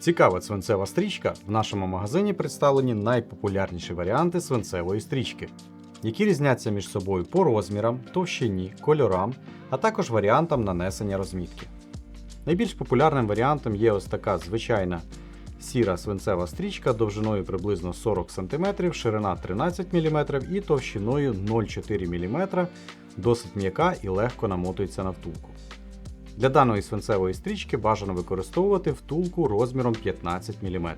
Цікава свинцева стрічка. В нашому магазині представлені найпопулярніші варіанти свинцевої стрічки, які різняться між собою по розмірам, товщині, кольорам, а також варіантам нанесення розмітки. Найбільш популярним варіантом є ось така звичайна сіра свинцева стрічка довжиною приблизно 40 см, ширина 13 мм і товщиною 0,4 мм, досить м'яка і легко намотується на втулку. Для даної свинцевої стрічки бажано використовувати втулку розміром 15 мм.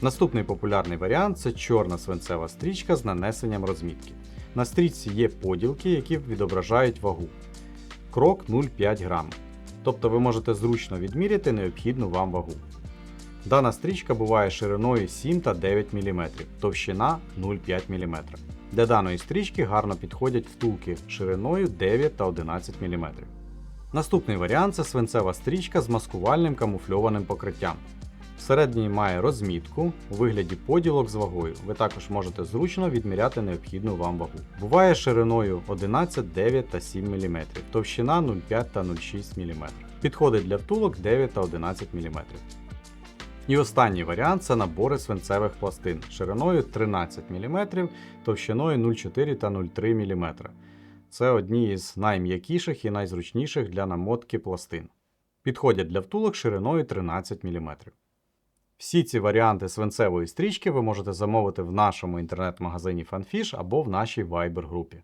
Наступний популярний варіант це чорна свинцева стрічка з нанесенням розмітки. На стрічці є поділки, які відображають вагу. Крок 0,5 грам. Тобто ви можете зручно відміряти необхідну вам вагу. Дана стрічка буває шириною 7 та 9 мм, товщина 0,5 мм. Для даної стрічки гарно підходять втулки шириною 9 та 11 мм. Наступний варіант це свинцева стрічка з маскувальним камуфльованим покриттям. Всередині має розмітку у вигляді поділок з вагою. Ви також можете зручно відміряти необхідну вам вагу. Буває шириною 11, 9 та 7 мм, товщина 0,5 та 0,6 мм. Підходить для втулок 9 та 11 мм. І останній варіант це набори свинцевих пластин шириною 13 мм, товщиною 0,4 та 0,3 мм. Це одні із найм'якіших і найзручніших для намотки пластин. Підходять для втулок шириною 13 мм. Всі ці варіанти свинцевої стрічки ви можете замовити в нашому інтернет-магазині FanFish або в нашій Viber групі.